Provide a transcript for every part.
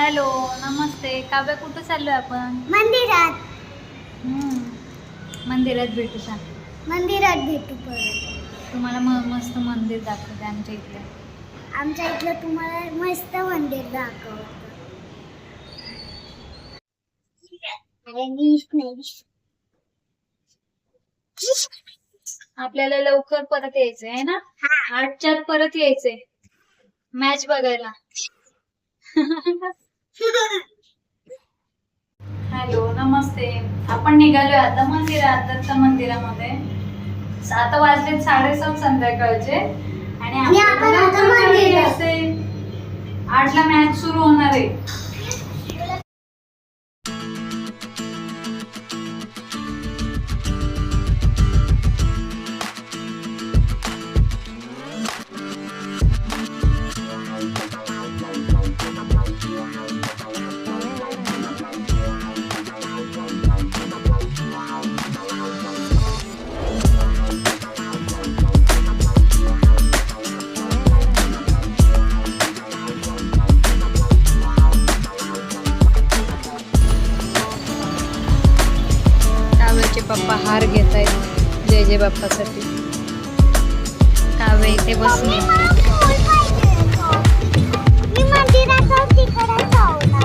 Hello नमस्ते. काव्या कुठं चाललोय आपण? मंदिरात. हम्म, मंदिरात भेटू सांग मंदिरात भेटू परत. तुम्हाला म मस्त मंदिर दाखवते आमच्या इथलं आमच्या इथलं तुम्हाला मस्त मंदिर दाखवतो. वीस. आपल्याला लवकर परत यायचंय आहे ना. आठच्या आत परत यायचंय. मॅच बघायला. हॅलो नमस्ते. आपण निघालोय आता मंदिरात दत्त मंदिरामध्ये. आता वाजले साडेसात संध्याकाळचे. आणि आणि आपण आपल्याला आता लवकर मंदिरात. आठला मॅच सुरू होणार आहे. हार घेत आहेत जय जय बाप्पासाठी. काव्य इथे बसले मम्मी, मला फूल पाहिजे होतं. मी मंदिराच्या तिकडे जाऊना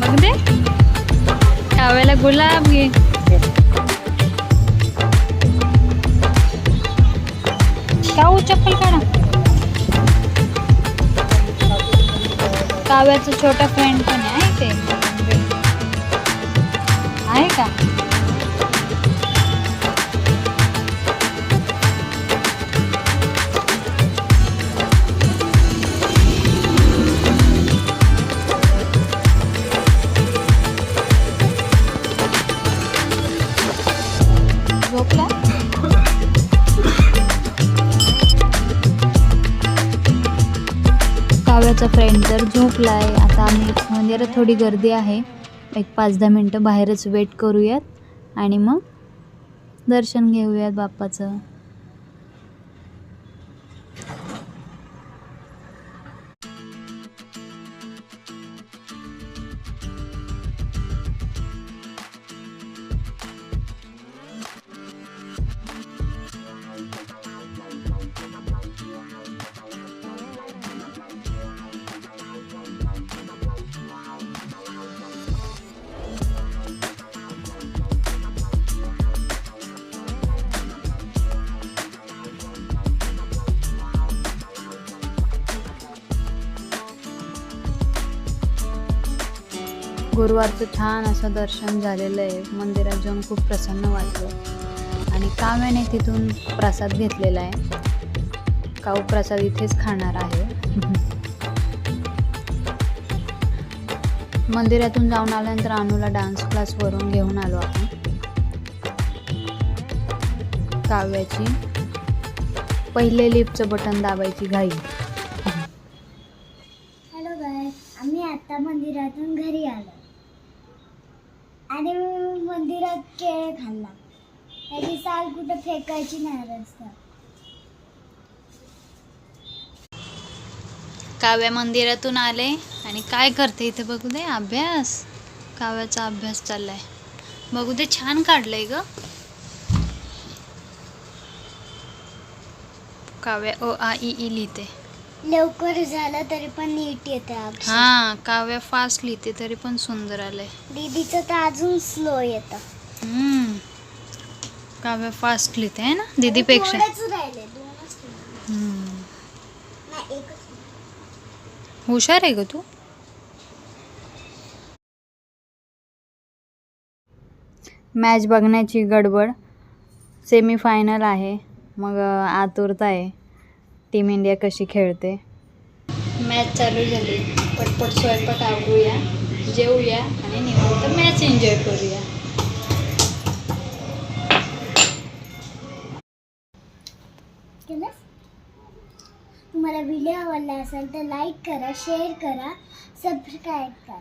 बघ दे. काव्याला गुलाब घे. काऊ चप्पल काढा. काव्याचा छोटा फ्रेंड पण आहे ते. आहे का? काव्याचा फ्रेंड तर आहे आता आम्ही म्हणजे थोडी गर्दी आहे. एक पाच दहा मिनटं बाहेरच वेट करूयात आणि मग दर्शन घेऊयात बाप्पाचं. गुरुवारचं छान असं दर्शन झालेलं आहे. मंदिरात जाऊन खूप प्रसन्न वाटलं. आणि काव्याने तिथून प्रसाद घेतलेला आहे. काऊ प्रसाद इथेच खाणार आहे. मंदिरातून जाऊन आल्यानंतर अनुला डान्स क्लासवरून घेऊन आलो आपण. काव्याची पहिले लिफ्टचं बटन दाबायची घाई. हॅलो गाय आम्ही आता मंदिरातून घरी आलो. आणि मंदिरात केळ खाल्ला. त्याची साल कुठं फेकायची नाही रस्ता काव्या मंदिरातून आले आणि काय करते इथे बघू दे अभ्यास. काव्याचा अभ्यास चाललाय. बघू दे छान काढलंय ग. काव्या ओ आ ई ई लिहिते. लवकर झालं तरी पण नीट येते अक्षर. हा काव्या फास्ट लिहिते तरी पण सुंदर आलंय दीदीचं तर अजून स्लो येतं हम्म. काव्या फास्ट लिहिते आहे ना दीदीपेक्षा थोडेच राहिले दोनच राहिले. हम्म. नाही एकच हुशार आहे ग तू मॅच बघण्याची गडबड सेमी फायनल आहे मग अं, आतुरता आहे टीम इंडिया कशी खेळते? मॅच चालू झाली. पटपट स्वयंपाक आवरूया जेवूया आणि निवांत मॅच एन्जॉय करूया. तुम्हाला व्हिडिओ आवडला असेल तर लाईक करा शेअर करा सबस्क्राईब करा.